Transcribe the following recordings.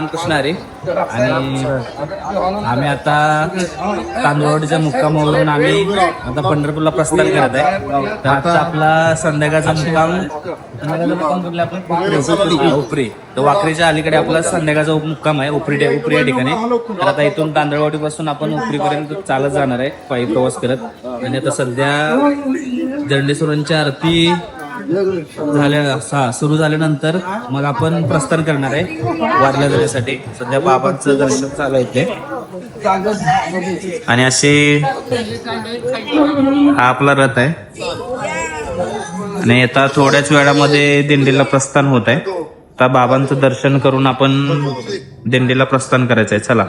रामकृष्ण हरी. आणि आम्ही आता तांदूळवाडीच्या मुक्कामावरून आम्ही आता पंढरपूरला प्रस्थान करत आहे. तर आता आपला संध्याकाळचा मुक्काम उपरी. तर वाकरीच्या अलीकडे आपला संध्याकाळचा मुक्काम आहे उपरी उपरी या ठिकाणी. तर आता इथून तांदळवाडीपासून आपण उपरीपर्यंत चालत जाणार आहे पायी प्रवास करत. आणि आता सध्या दंडेश्वरांच्या आरती झाल्या सा- सुरू झाल्यानंतर मग आपण प्रस्थान करणार आहे वारल्या जाण्यासाठी. सध्या बाबांचं दर्शन चालू आहे इथे. आणि असे हा आपला रथ आहे. आणि आता थोड्याच वेळामध्ये दिंडीला प्रस्थान होत आहे. आता बाबांचं दर्शन करून आपण दिंडीला प्रस्थान करायचं आहे चला.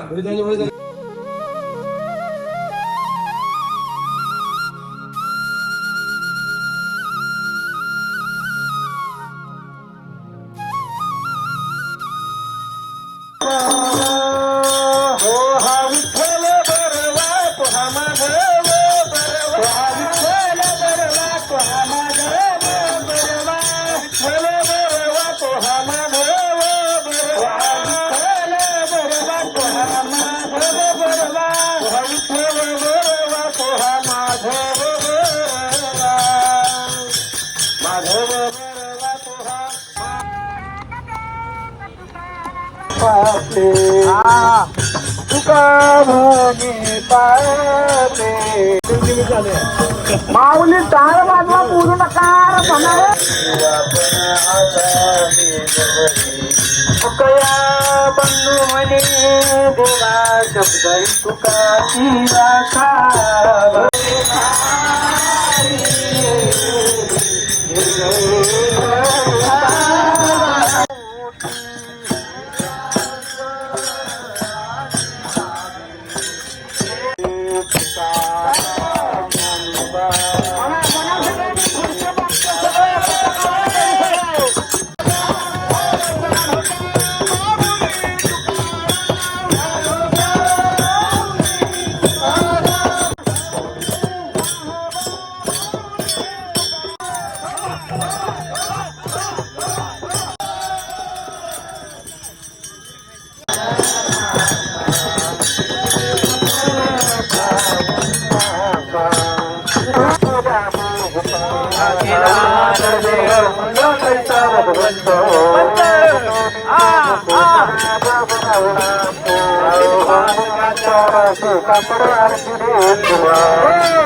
माऊली टाळ वाजवा पूर्ण नकार कया बंधू म्हणे देवा शब्द तुका হাসু কাপড় আর ফিরে তোমার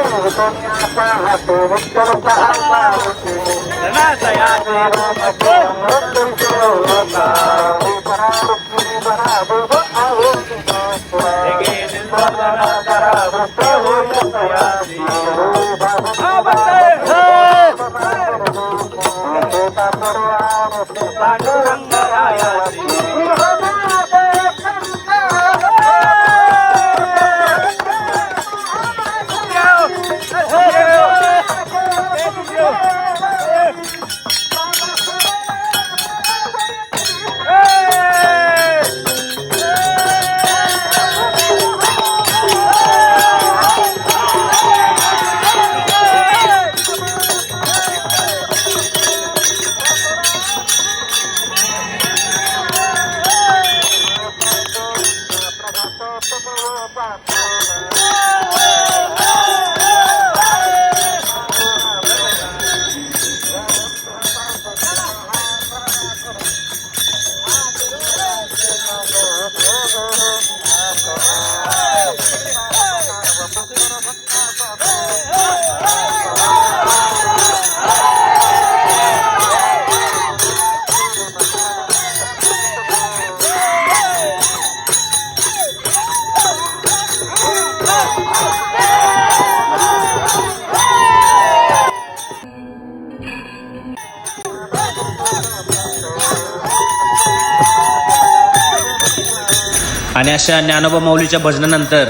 आणि अशा ज्ञानोबा माऊलीच्या भजनानंतर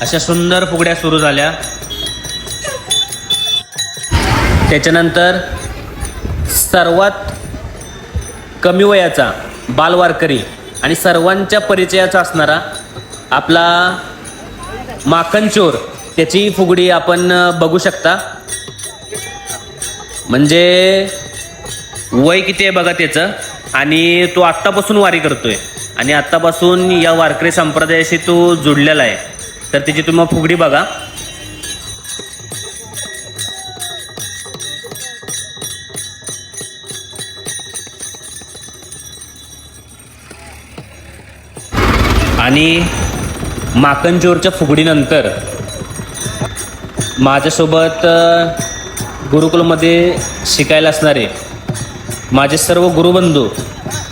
अशा सुंदर फुगड्या सुरू झाल्या. त्याच्यानंतर सर्वात कमी वयाचा बालवारकरी आणि सर्वांच्या परिचयाचा असणारा आपला माखनचोर त्याची फुगडी आपण बघू शकता. म्हणजे वय किती आहे बघा त्याचं? आणि तो आत्तापासून वारी करतोय. आणि आत्तापासून या वारकरी संप्रदायाशी तो जुडलेला आहे. तर त्याची तुम्ही फुगडी बघा. आणि माकनचोरच्या फुगडीनंतर माझ्यासोबत गुरुकुलमध्ये शिकायला असणारे माझे सर्व गुरुबंधू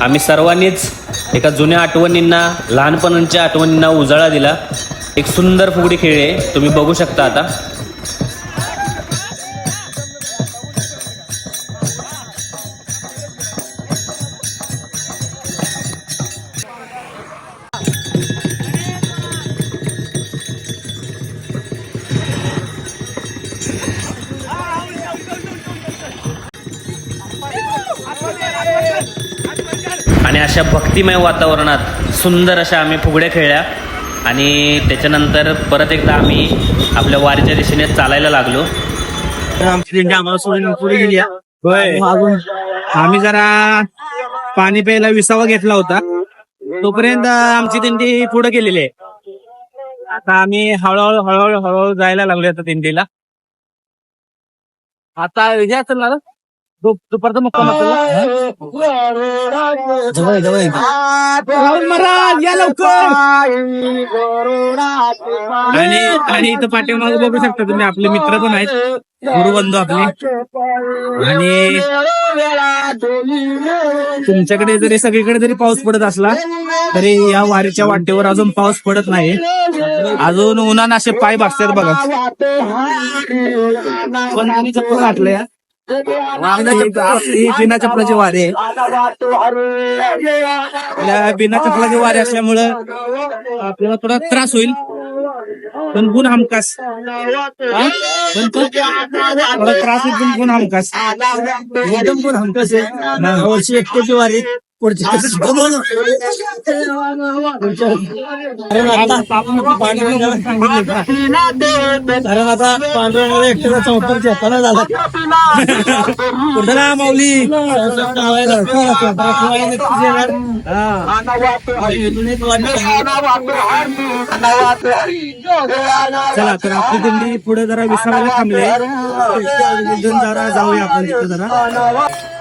आम्ही सर्वांनीच एका जुन्या आठवणींना लहानपणांच्या आठवणींना उजाळा दिला. एक सुंदर फुगडी खेळ आहे तुम्ही बघू शकता आता. आणि अशा भक्तिमय वातावरणात सुंदर अशा आम्ही फुगड्या खेळल्या. आणि त्याच्यानंतर परत एकदा आम्ही आपल्या वारीच्या दिशेने चालायला लागलो. आमची दिंडी आम्हाला सोडून पुढे गेली आहे. आम्ही जरा पाणी प्यायला विसावा घेतला होता. तोपर्यंत आमची दिंडी पुढे गेलेली आहे. आता आम्ही हळूहळू हळूहळू हळूहळू जायला लागलो आता दिंडीला. आता विजय असेल ना रे? दुपारचा मुक्काम जवळ जवळ महाराज, या लवकर. आणि आणि इथं पाठीमागे बघू शकता तुम्ही आपले मित्र पण आहेत. गुरुबंधू आपले. आणि तुमच्याकडे जरी सगळीकडे जरी पाऊस पडत असला तरी या वारीच्या वाटेवर अजून पाऊस पडत नाही. अजून उन्हानं असे पाय भागतात बघा. पण आम्ही चप्पल घातलंय. या बिना चपलाची वारी. आहे बिना चपलाची वारी असल्यामुळं आपल्याला थोडा त्रास होईल. पण गुण हमखास. हा? पण तो थोडा त्रास होईल पण गुण हमखास. एकदम गुण हमखास आहे. वर्षी एकट्याची वारी. चेतना झाला कुठला माऊली चला तर आपली दिंडी पुढे जरा विसावायला थांबले जरा जाऊया आपण तिथे जरा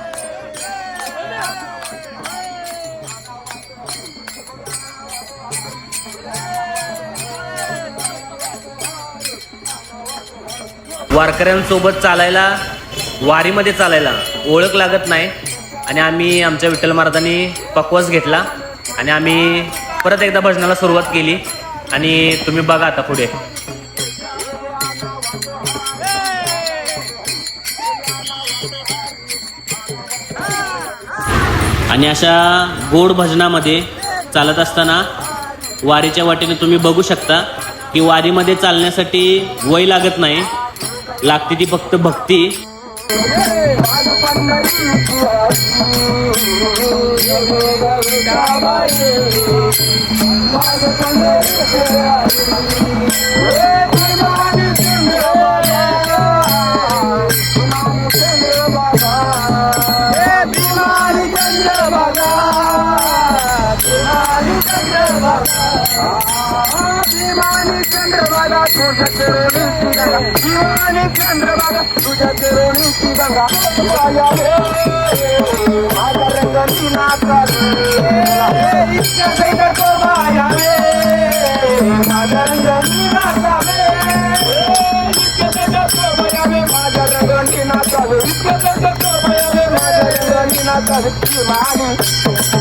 वारकऱ्यांसोबत चालायला वारीमध्ये चालायला ओळख लागत नाही. आणि आम्ही आमच्या विठ्ठल महाराजांनी पक्वास घेतला आणि आम्ही परत एकदा भजनाला सुरुवात केली. आणि तुम्ही बघा आता पुढे. आणि अशा गोड भजनामध्ये चालत असताना वारीच्या वाटेने तुम्ही बघू शकता की वारीमध्ये चालण्यासाठी वय लागत नाही. लागते ती फक्त भक्ती. चंद्रबागा तुझ्या चेरोणीची गंगा जीवानी चंद्रबागा तुझ्या चेरोणीची गंगा माझ्या रंगाची नाचावी इच्छा करतो माया माझ्या रंगाची नाचावे माझ्या रंगाची नाचावे माझ्या रंगाची नाचावे जीवानी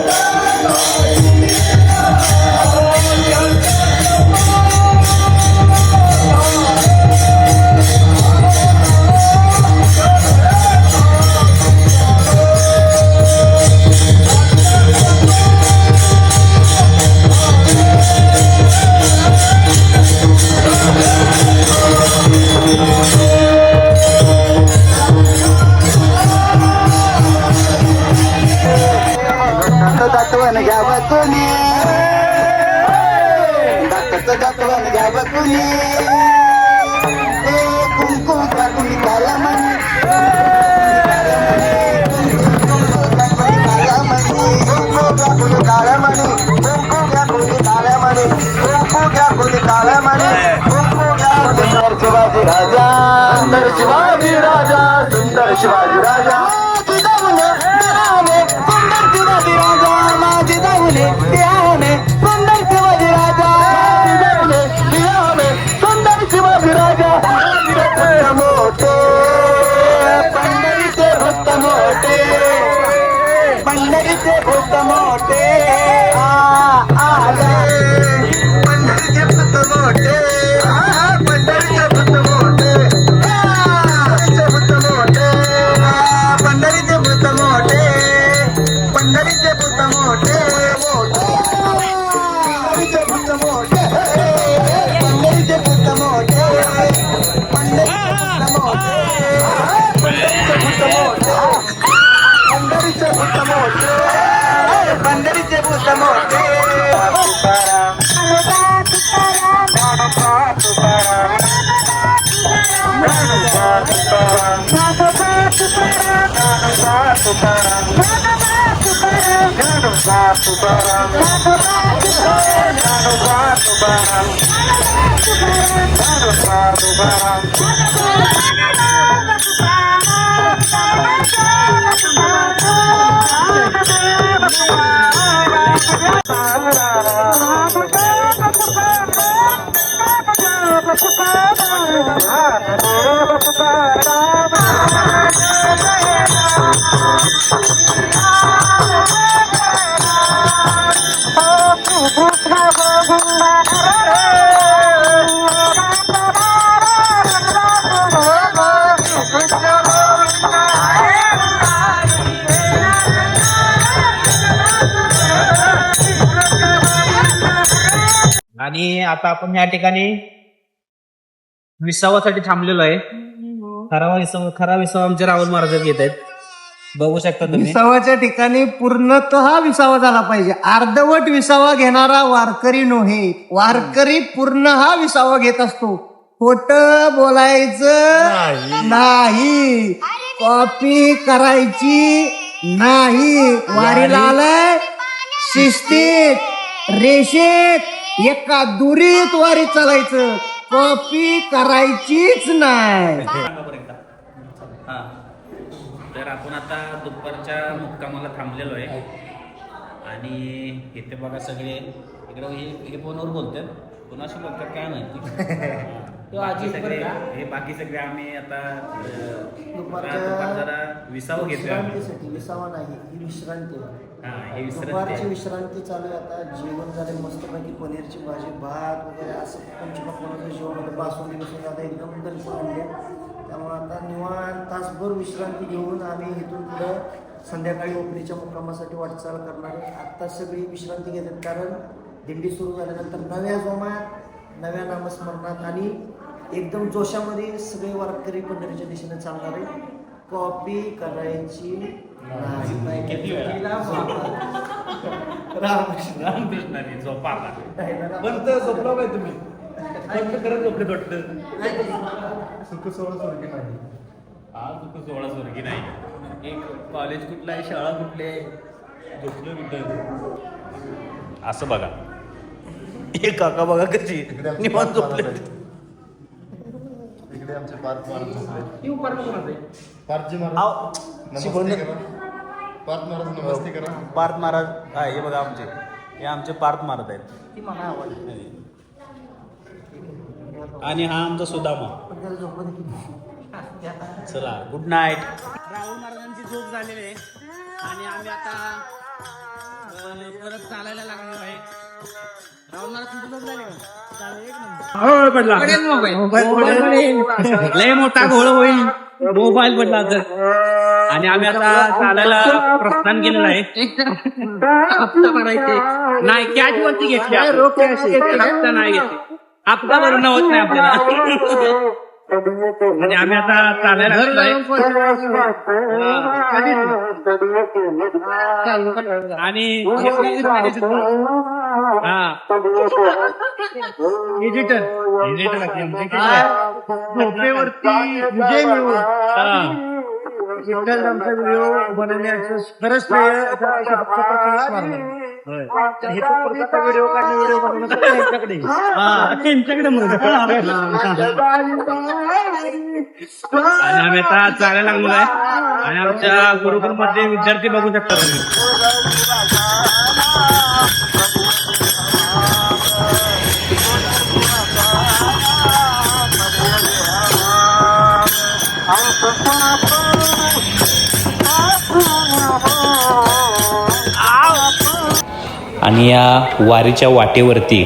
Oh, Bye. आणि आता आपण या ठिकाणी विसावासाठी थांबलेलो आहे. खरा विसावा खरा विसावा आमचे राहुल महाराज घेत आहेत. बघू शकता तुम्ही. विसावाच्या ठिकाणी पूर्णतः विसावा झाला पाहिजे. अर्धवट विसावा घेणारा वारकरी नव्हे वारकरी पूर्ण हा विसावा घेत असतो. खोट बोलायचं नाही. कॉपी करायची नाही. वारीला आलाय. शिस्तीत रेषेत. एका दुरीत वारी चालायचं. कॉपी करायचीच नाही. हा. तर आपण आता दुपारच्या मुक्कामाला थांबलेलो आहे. आणि इथे बघा सगळे. इकडे हे हे फोनवर बोलतात. कोणाशी बोलतात काय माहिती? बाकी सगळे हे बाकी सगळे आम्ही आता अं, दुपार जरा विसाव घेतोय आम्ही. विश्रांतीसाठी विसावा नाही ही विश्रांती आहे. हा हे दुपारची. विश्रांती चालू आहे आता. जेवण झाले मस्तपैकी पनीरची भाजी भात वगैरे असं पंचपक्वानाचं जेवण होतं. बासुंदी बिसुंदी आता एकदम दणकून आणले त्यामुळे आता निवांत तासभर विश्रांती घेऊन आम्ही इथून पुढं संध्याकाळी ओपरीच्या मुक्कामासाठी वाटचाल करणार आहे. आत्ता सगळी विश्रांती घेतात. कारण दिंडी सुरू झाल्यानंतर नव्या जोमात नव्या नामस्मरणात आणि एकदम जोशामध्ये सगळे वारकरी पंढरीच्या दिशेने चालणार आहे कॉपी करायची नाही. किती वेळा? रामकृष्ण. रामकृष्णाने झोपा आता. पण तर झोपला पाहिजे तुम्ही. झोपले वाटतं हा तू सोळा स्वर्गी नाही. एक कॉलेज कुठलं आहे शाळा कुठली आहे? झोपलं कुठं असं बघा. हे काका बघा कशी निवांत झोपले आमचे पार्थ महाराज झोपले पार्थजी महाराज आव, शिकवून नमस्ते करा. पार्थ महाराज नमस्ते करा. पार्थ महाराज हा हे बघा आमचे. हे आमचे पार्थ महाराज आहेत. ती मला आवडली आणि हा आमचा सुदामा. पण त्याला झोपत किती चला गुड नाईट राहुल महाराजांची झोप झालेली आहे. आणि आम्ही आता अं, परत चालायला लागलो आहे. लय मोठा घोळ होईल. मोबाईल पडला तर. आणि आम्ही आता चालायला प्रस्थान केलेलं आहे. नाही कॅश वरती घेतली नाही घेतली. हप्ता भरणं होत नाही आपल्याला. आणि आम्ही आता चालायला. आणि हा. डिजिटल Digital आहे. झोपेवरती विजय मिळवून. विठ्ठल आमचा व्हिडिओ बनवण्याचं खरंच हे. व्हिडिओ काढणे व्हिडिओ बनवणं. हा, त्यांच्याकडे. आणि आम्ही आता चालायला लागलो आहे. आणि आमच्या गुरुकुलमध्ये विद्यार्थी बघू शकता आणि या वारीच्या वाटेवरती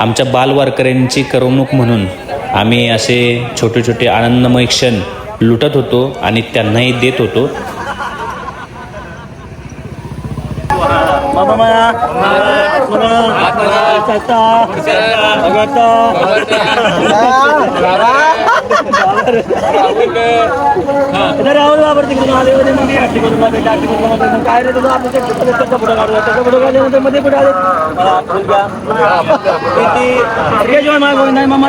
आमच्या बालवारकऱ्यांची करमणूक म्हणून आम्ही असे छोटे छोटे आनंदमय क्षण लुटत होतो आणि त्यांनाही देत होतो. राहुल बाबर तिकडून आले होते मग मी आरती करून आले, आरती करून मग काय रे तुझं आपण त्याचा फोटो काढला त्याचा फोटो काढल्यानंतरमध्ये कुठे आले मुलगा किती माझ्या गोविंदा आहे, मामा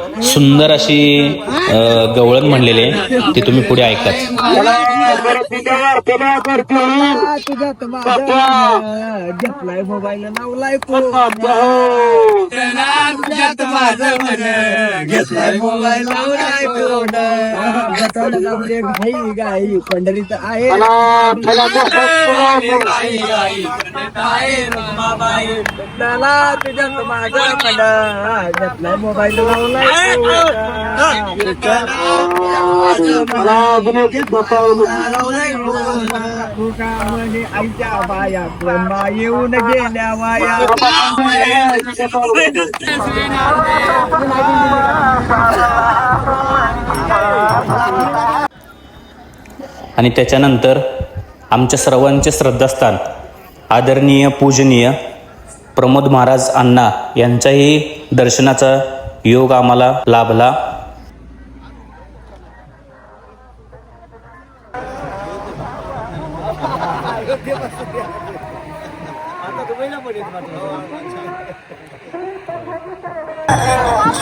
सुंदर अशी गवळण म्हणलेली आहे. ती तुम्ही पुढे ऐकाच तुझ्यात माझा घेतलाय मोबाईल नावलाय घेतलाय मोबाईल लावलाय घाई गाई पंढरीत आहे. त्याला तुझ्यात माझा घेतलाय मोबाईल लावलाय आईच्या बाया येऊन गेल्या वाया आणि त्याच्यानंतर आमच्या सर्वांचे श्रद्धास्थान आदरणीय पूजनीय प्रमोद महाराज अण्णा यांचाही दर्शनाचा योग आम्हाला लाभला.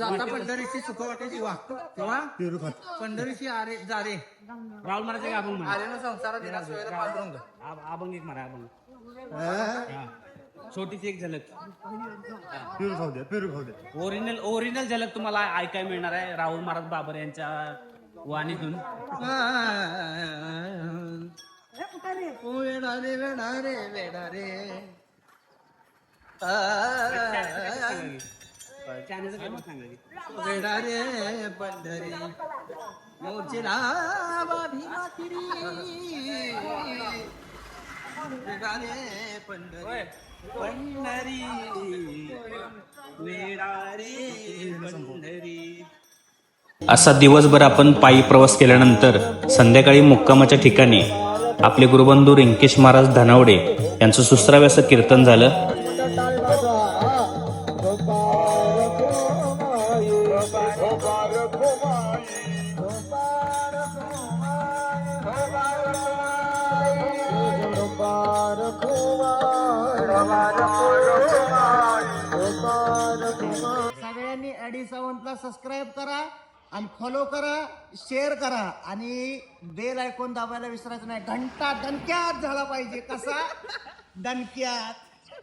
जाता पंढरीची सुख वाटायची वा तेव्हा पंढरीची आरे जारे राहुल महाराज एक अभंग म्हणा. आर्यन संसारात येणार सोयीला पांडुरंग आ- अभंग एक म्हणा अभंग. हा. छोटीशी एक झलक. ओरिजिनल ओरिजिनल झलक तुम्हाला ऐकायला मिळणार आहे. राहुल महाराज बाबर यांच्या वाणीतून. वेडा रे वेडा रे वेडा रे पंढरी भीमा तिरी वेडा रे पंढरी पंढरी वेडा रे पंढरी असा दिवसभर आपण पायी प्रवास केल्यानंतर संध्याकाळी मुक्कामाच्या ठिकाणी आपले गुरुबंधू रिंकेश महाराज धनावडे यांचं सुसराव्याचं कीर्तन झालं. सबस्क्राईब करा आणि फॉलो करा शेअर करा. आणि बेल ऐकून दाबायला विसरायचं नाही. घंटा दणक्यात झाला पाहिजे कसा? दणक्यात.